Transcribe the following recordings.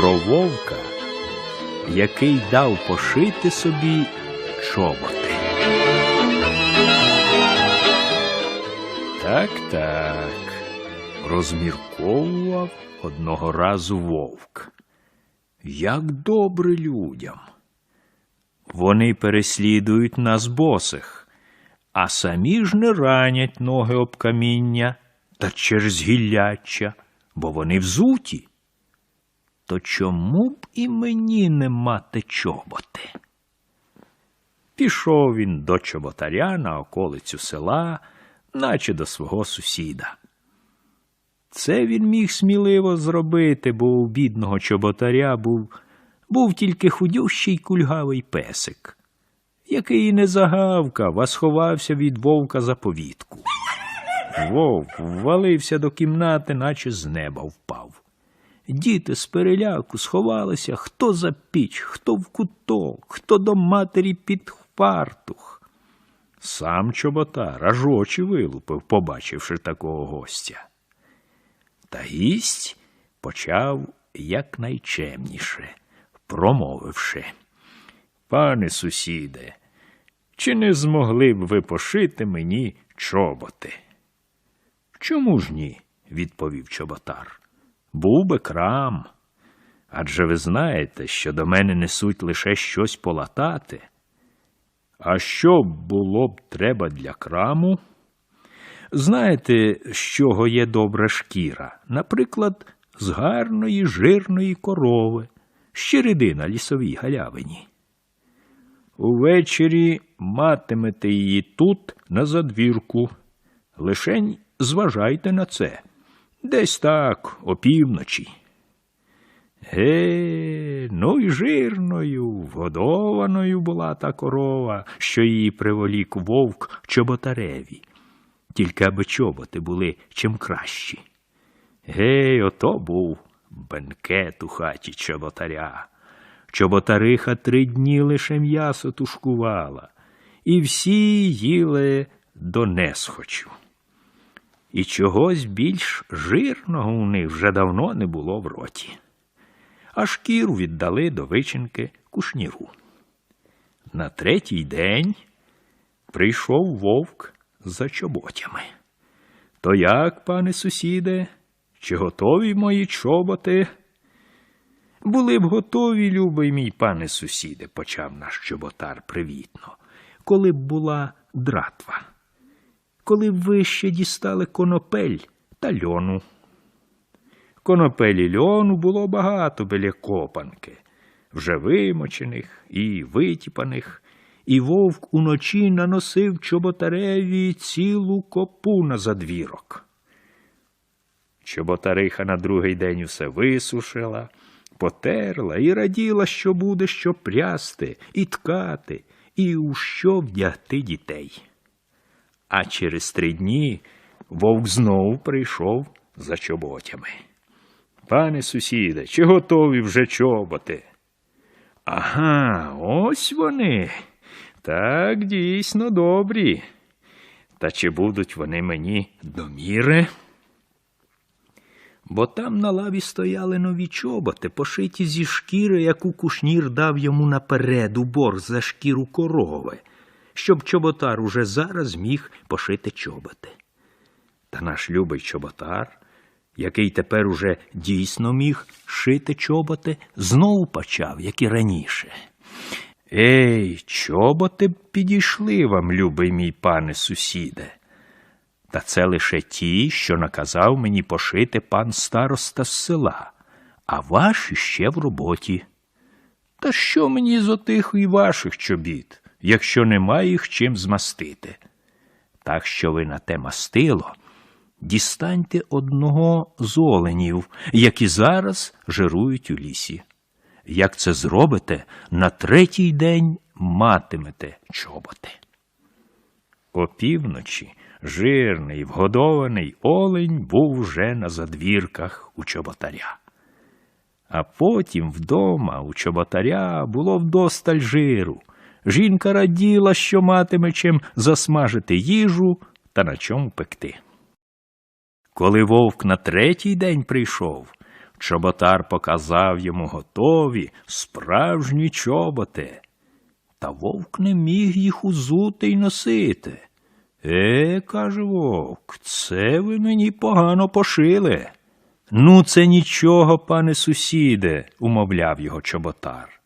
про вовка, який дав пошити собі чоботи. Так, так, розмірковував одного разу вовк. Як добре людям. Вони переслідують нас босих, а самі ж не ранять ноги об каміння та через гілляччя, бо вони взуті. То чому б і мені не мати чоботи? Пішов він до чоботаря на околицю села, наче до свого сусіда. Це він міг сміливо зробити, бо у бідного чоботаря був, був тільки худющий кульгавий песик, який не загавкав, а сховався від вовка за повітку. Вовк ввалився до кімнати, наче з неба впав. Діти з переляку сховалися хто за піч, хто в куток, хто до матері під фартух. Сам чоботар аж очі вилупив, побачивши такого гостя. Та гість почав якнайчемніше, промовивши. Пане сусіде, чи не змогли б ви пошити мені чоботи? Чому ж ні? відповів чоботар. Був би крам. Адже ви знаєте, що до мене несуть лише щось полатати. А що було б треба для краму? Знаєте, з чого є добра шкіра? Наприклад, з гарної жирної корови, щереди на лісовій галявині. Увечері матимете її тут на задвірку. Лишень зважайте на це. Десь так, опівночі. Ге, ну й жирною, вгодованою була та корова, що її приволік вовк чоботареві. Тільки аби чоботи були чим кращі. Гей, ото був бенкет у хаті чоботаря. Чоботариха три дні лише м'ясо тушкувала, і всі їли до несхочу. І чогось більш жирного у них вже давно не було в роті. А шкіру віддали до вичинки кушніру. На третій день прийшов вовк за чоботями. То як, пане сусіде, чи готові мої чоботи? Були б готові, любий мій пане сусіде, почав наш чоботар привітно, коли б була дратва, коли б ви ще дістали конопель та льону. Конопелі льону було багато біля копанки, вже вимочених і витіпаних, і вовк уночі наносив чоботареві цілу копу на задвірок. Чоботариха на другий день усе висушила, потерла і раділа, що буде що прясти, і ткати, і у що вдягти дітей. А через три дні вовк знов прийшов за чоботями. Пане сусіде, чи готові вже чоботи? Ага, ось вони. Так дійсно добрі. Та чи будуть вони мені до міри? Бо там на лаві стояли нові чоботи, пошиті зі шкіри, яку кушнір дав йому наперед у борг за шкіру корови, щоб чоботар уже зараз міг пошити чоботи. Та наш любий чоботар, який тепер уже дійсно міг шити чоботи, знову почав, як і раніше. Ей, чоботи б підійшли вам, любий мій пане сусіде. Та це лише ті, що наказав мені пошити пан староста з села, а ваші ще в роботі. Та що мені з отих і ваших чобіт, якщо нема їх чим змастити? Так що ви на те мастило дістаньте одного з оленів, які зараз жирують у лісі. Як це зробите, на третій день матимете чоботи. Опівночі жирний, вгодований олень був уже на задвірках у чоботаря. А потім вдома у чоботаря було вдосталь жиру. Жінка раділа, що матиме чим засмажити їжу та на чому пекти. Коли вовк на третій день прийшов, Чоботар показав йому готові справжні чоботи. Та вовк не міг їх узути й носити. Е, каже вовк, це ви мені погано пошили. Ну, це нічого, пане сусіде, умовляв його чоботар.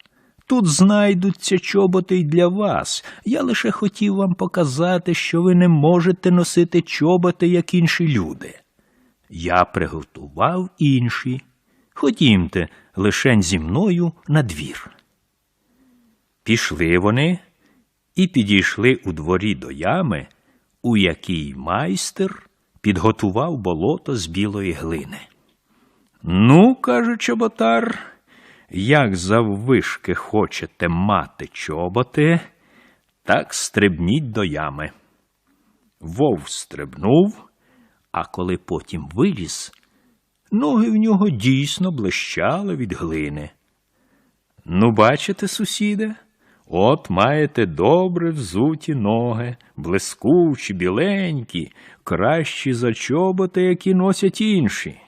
Тут знайдуться чоботи й для вас. Я лише хотів вам показати, що ви не можете носити чоботи, як інші люди. Я приготував інші. Ходімте лишень зі мною на двір. Пішли вони і підійшли у дворі до ями, у якій майстер підготував болото з білої глини. Ну, каже чоботар, як заввишки хочете мати чоботи, так стрибніть до ями. Вовк стрибнув, а коли потім виліз, ноги в нього дійсно блищали від глини. Ну, бачите, сусіде, от маєте добре взуті ноги, блискучі, біленькі, кращі за чоботи, які носять інші.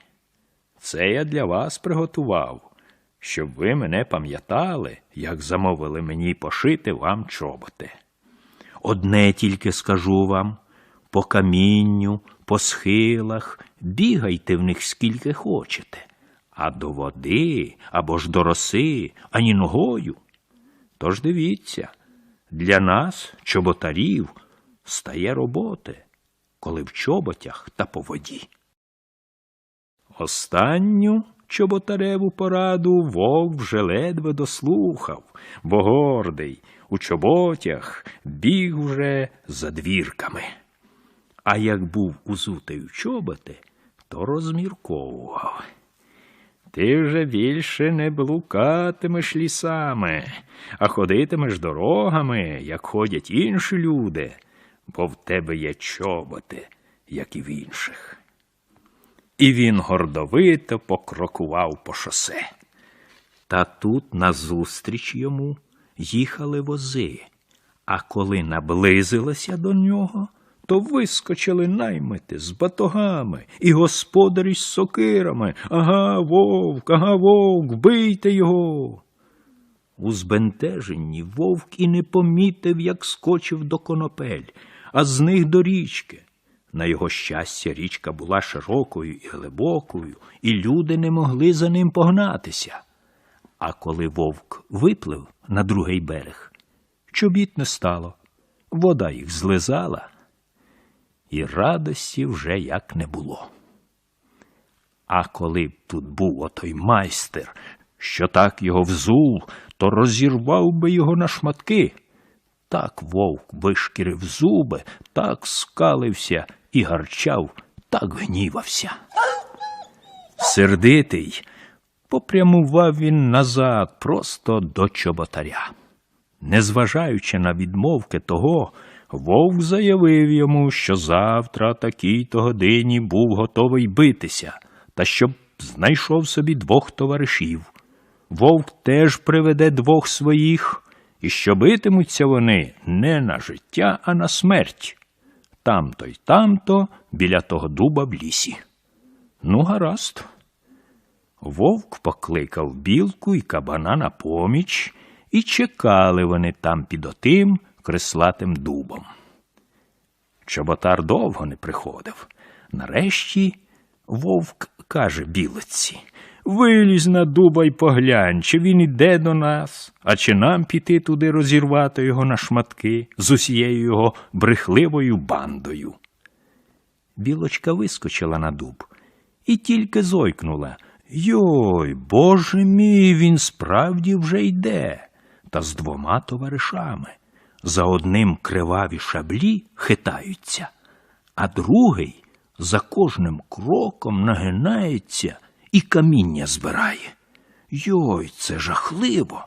Це я для вас приготував, щоб ви мене пам'ятали, як замовили мені пошити вам чоботи. Одне тільки скажу вам по камінню, по схилах, бігайте в них скільки хочете, а до води або ж до роси, ані ногою. Тож дивіться, для нас, чоботарів, стає роботи, коли в чоботях та по воді. Останню чоботареву пораду вовк вже ледве дослухав, бо гордий у чоботях біг уже за двірками. А як був узутий у чоботи, то розмірковував. Ти вже більше не блукатимеш лісами, а ходитимеш дорогами, як ходять інші люди, бо в тебе є чоботи, як і в інших. І він гордовито покрокував по шосе. Та тут назустріч йому їхали вози, а коли наблизилися до нього, то вискочили наймити з батогами і господарі з сокирами. Ага, вовк, ага, вовк, бийте його. У збентеженні вовк і не помітив, як скочив до конопель, а з них до річки. На його щастя, річка була широкою і глибокою, і люди не могли за ним погнатися. А коли вовк виплив на другий берег, чобіт не стало, вода їх злизала, і радості вже як не було. А коли б тут був отой майстер, що так його взув, то розірвав би його на шматки. Так вовк вишкірив зуби, так скалився і гарчав, так гнівався. Сердитий, попрямував він назад просто до чоботаря. Незважаючи на відмовки того, вовк заявив йому, що завтра такій-то годині був готовий битися, та щоб знайшов собі двох товаришів. Вовк теж приведе двох своїх, і що битимуться вони не на життя, а на смерть. Тамто й тамто біля того дуба в лісі. Ну, гаразд. Вовк покликав білку і кабана на поміч, і чекали вони там під отим креслатим дубом. Чоботар довго не приходив. Нарешті вовк каже білиці Вилізь на дуба й поглянь, чи він іде до нас, а чи нам піти туди розірвати його на шматки з усією його брехливою бандою. Білочка вискочила на дуб і тільки зойкнула. Йой, боже мій, він справді вже йде, та з двома товаришами. За одним криваві шаблі хитаються, а другий за кожним кроком нагинається і каміння збирає. Йой, це жахливо.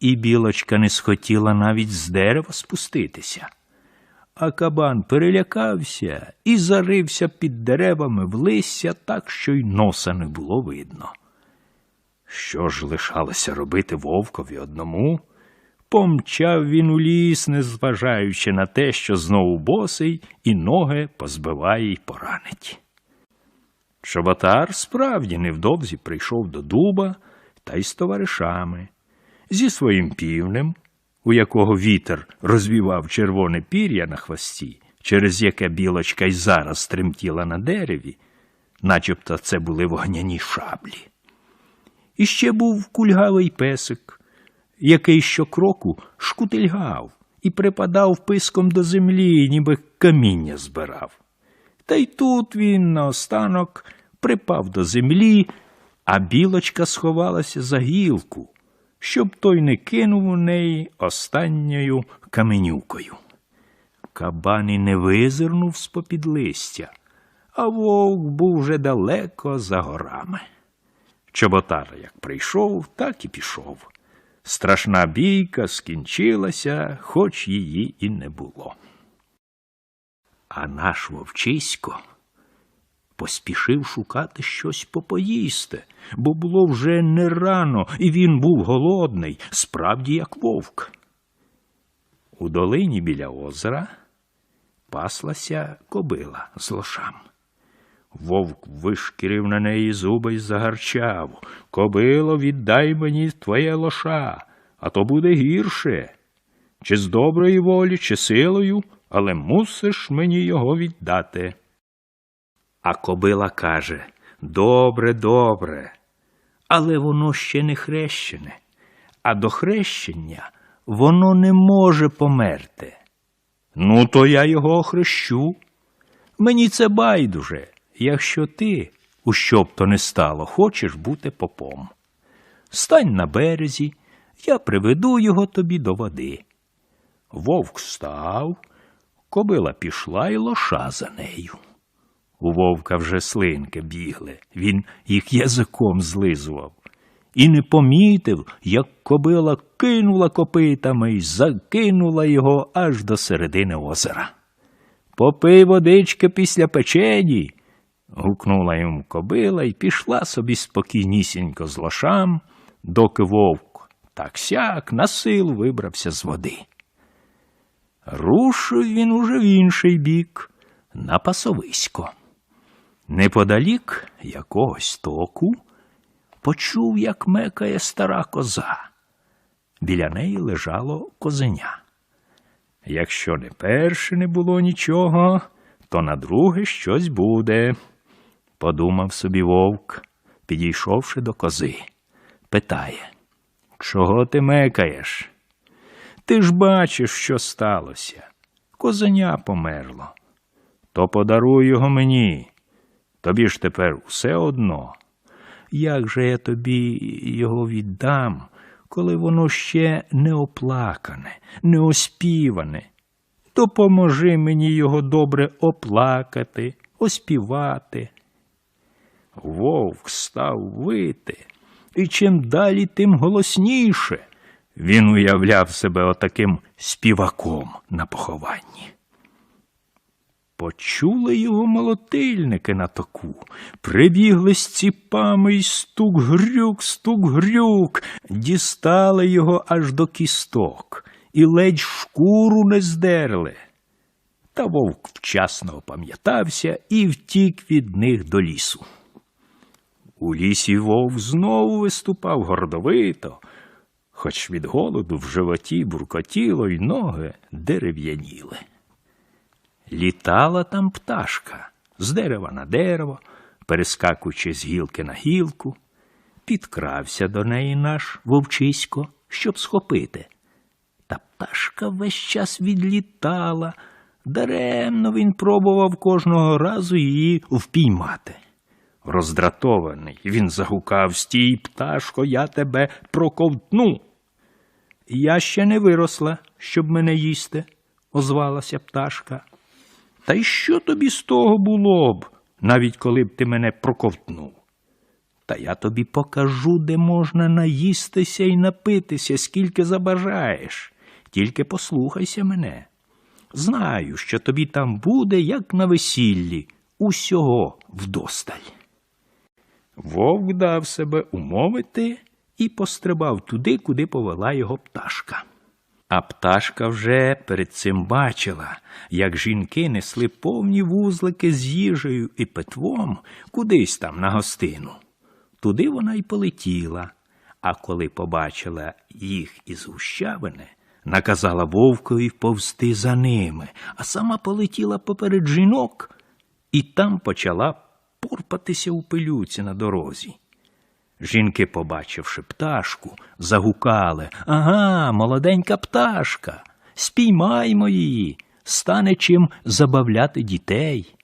І білочка не схотіла навіть з дерева спуститися. А кабан перелякався і зарився під деревами в листя так, що й носа не було видно. Що ж лишалося робити вовкові одному? Помчав він у ліс, незважаючи на те, що знову босий і ноги позбиває й поранить. Чоботар справді невдовзі прийшов до дуба та й з товаришами, зі своїм півнем, у якого вітер розвівав червоне пір'я на хвості, через яке білочка й зараз тремтіла на дереві, начебто це були вогняні шаблі. І ще був кульгавий песик, який щокроку шкутильгав і припадав писком до землі, ніби каміння збирав. Та й тут він наостанок припав до землі, а білочка сховалася за гілку, щоб той не кинув у неї останньою каменюкою. Кабан і не визирнув з-попід листя, а вовк був вже далеко за горами. Чоботар як прийшов, так і пішов. Страшна бійка скінчилася, хоч її і не було. А наш вовчисько поспішив шукати щось попоїсти, бо було вже не рано, і він був голодний, справді як вовк. У долині біля озера паслася кобила з лошам. Вовк вишкірив на неї зуби й загарчав. Кобило, віддай мені твоє лоша, а то буде гірше. Чи з доброї волі, чи силою, але мусиш мені його віддати. А кобила каже Добре, добре, але воно ще не хрещене, а до хрещення воно не може померти. Ну, то я його охрещу. Мені це байдуже, якщо ти, у що б то не стало, хочеш бути попом. Стань на березі, я приведу його тобі до води. Вовк став, кобила пішла і лоша за нею. У вовка вже слинки бігли, він їх язиком злизував. І не помітив, як кобила кинула копитами й закинула його аж до середини озера. Попий водички після печені. гукнула йому кобила і пішла собі спокійнісінько з лошам, доки вовк так сяк на силу вибрався з води. Рушив він уже в інший бік, на пасовисько. Неподалік якогось току почув, як мекає стара коза. Біля неї лежало козеня. Якщо не перше не було нічого, то на друге щось буде, подумав собі вовк, підійшовши до кози. Питає, чого ти мекаєш? Ти ж бачиш, що сталося. Козеня померло. То подаруй його мені. Тобі ж тепер все одно. Як же я тобі його віддам, коли воно ще не оплакане, не оспіване? Допоможи мені його добре оплакати, оспівати. Вовк став вити, і чим далі, тим голосніше. Він уявляв себе отаким співаком на похованні. Почули його молотильники на току, прибігли з ціпами й стук грюк, стук грюк, дістали його аж до кісток і ледь шкуру не здерли. Та вовк вчасно опам'ятався і втік від них до лісу. У лісі вовк знову виступав гордовито, хоч від голоду в животі буркотіло й ноги дерев'яніли. Літала там пташка з дерева на дерево, перескакуючи з гілки на гілку, підкрався до неї наш вовчисько, щоб схопити. Та пташка весь час відлітала, даремно він пробував кожного разу її впіймати. Роздратований, він загукав Стій, пташко, я тебе проковтну. Я ще не виросла, щоб мене їсти, озвалася пташка. Та й що тобі з того було б, навіть коли б ти мене проковтнув? Та я тобі покажу, де можна наїстися і напитися, скільки забажаєш. Тільки послухайся мене. Знаю, що тобі там буде, як на весіллі, усього вдосталь. Вовк дав себе умовити і пострибав туди, куди повела його пташка. А пташка вже перед цим бачила, як жінки несли повні вузлики з їжею і питвом кудись там на гостину. Туди вона й полетіла, а коли побачила їх із гущавини, наказала вовкові повзти за ними, а сама полетіла поперед жінок і там почала порпатися у пилюці на дорозі. Жінки, побачивши пташку, загукали Ага, молоденька пташка, спіймаймо її, стане чим забавляти дітей.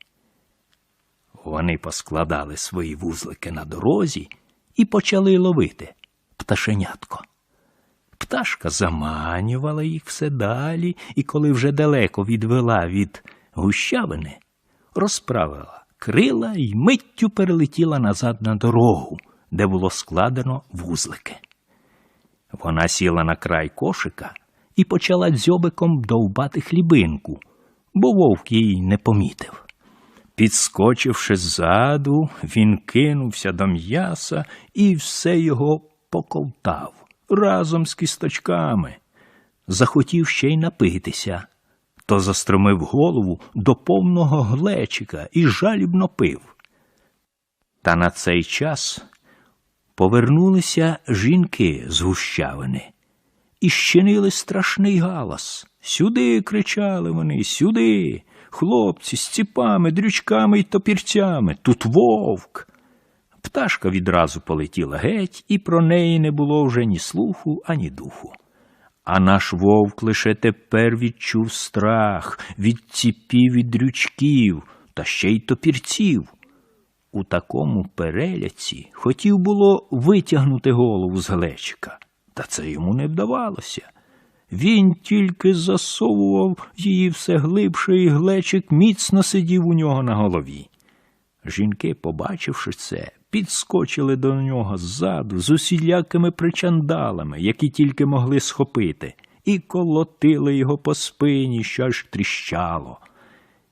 Вони поскладали свої вузлики на дорозі і почали ловити пташенятко. Пташка заманювала їх все далі, і коли вже далеко відвела від гущавини, розправила крила і миттю перелетіла назад на дорогу, де було складено вузлики. Вона сіла на край кошика і почала дзьобиком довбати хлібинку, бо вовк її не помітив. Підскочивши ззаду, він кинувся до м'яса і все його поковтав разом з кісточками. Захотів ще й напитися, то застромив голову до повного глечика і жалібно пив. Та на цей час повернулися жінки з гущавини і щинили страшний галас. Сюди кричали вони, сюди, хлопці з ціпами, дрючками й топірцями. Тут вовк. Пташка відразу полетіла геть, і про неї не було вже ні слуху, ані духу. А наш вовк лише тепер відчув страх від ціпів і дрючків та ще й топірців. У такому переляці хотів було витягнути голову з глечика, та це йому не вдавалося. Він тільки засовував її все глибше, і глечик міцно сидів у нього на голові. Жінки, побачивши це, підскочили до нього ззаду з усілякими причандалами, які тільки могли схопити, і колотили його по спині, що аж тріщало.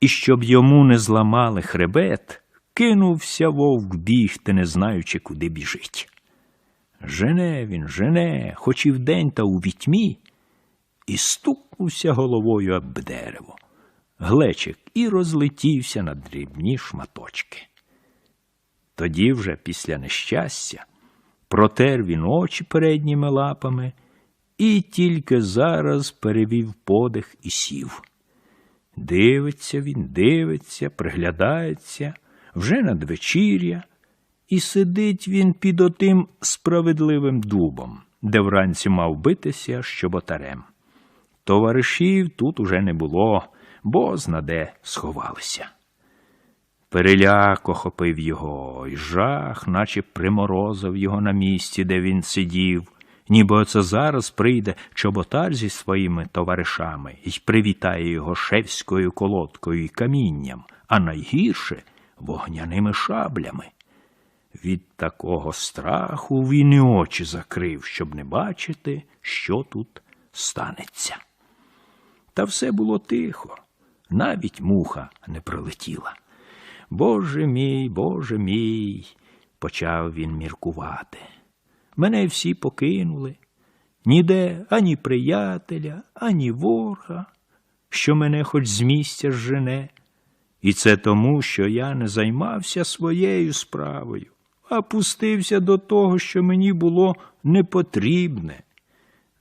І щоб йому не зламали хребет, кинувся вовк бігти, не знаючи, куди біжить. Жене він, жене, хоч і вдень та у вітьмі, і стукнувся головою об дерево. Глечик і розлетівся на дрібні шматочки. Тоді вже після нещастя протер він очі передніми лапами і тільки зараз перевів подих і сів. Дивиться він, дивиться, приглядається вже надвечір'я, і сидить він під отим справедливим дубом, де вранці мав битися щоботарем. Товаришів тут уже не було, бо знаде сховалися. Переляк охопив його, і жах, наче приморозив його на місці, де він сидів, ніби оце зараз прийде чоботар зі своїми товаришами і привітає його шевською колодкою і камінням, а найгірше вогняними шаблями. Від такого страху він і очі закрив, щоб не бачити, що тут станеться. Та все було тихо, навіть муха не пролетіла. Боже мій, Боже мій, почав він міркувати. Мене всі покинули, ніде ані приятеля, ані ворога, що мене хоч з місця жене. І це тому, що я не займався своєю справою, а пустився до того, що мені було непотрібне.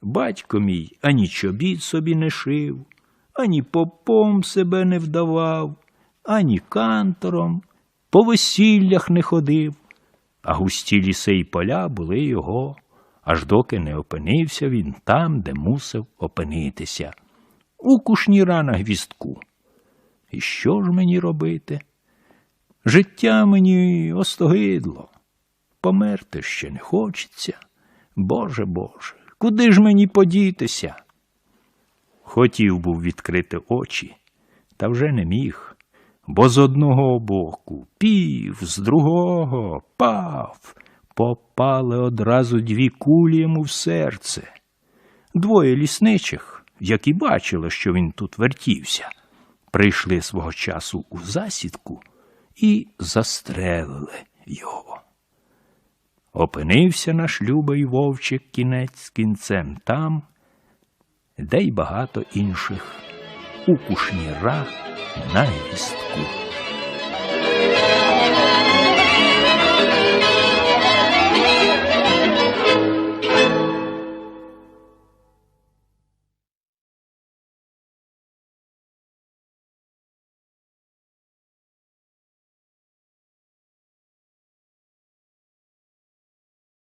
Батько мій ані чобіт собі не шив, ані попом себе не вдавав, ані кантором, по весіллях не ходив, а густі ліси й поля були його, аж доки не опинився він там, де мусив опинитися, у кушніра на гвістку. І що ж мені робити? Життя мені остогидло, померти ще не хочеться. Боже Боже, куди ж мені подітися? Хотів був відкрити очі, та вже не міг, бо з одного боку пів, з другого пав, попали одразу дві кулі йому в серце. Двоє лісничих, які бачили, що він тут вертівся, прийшли свого часу у засідку і застрелили його. Опинився наш любий вовчик кінець з кінцем там, де й багато інших у кушніра на вістку.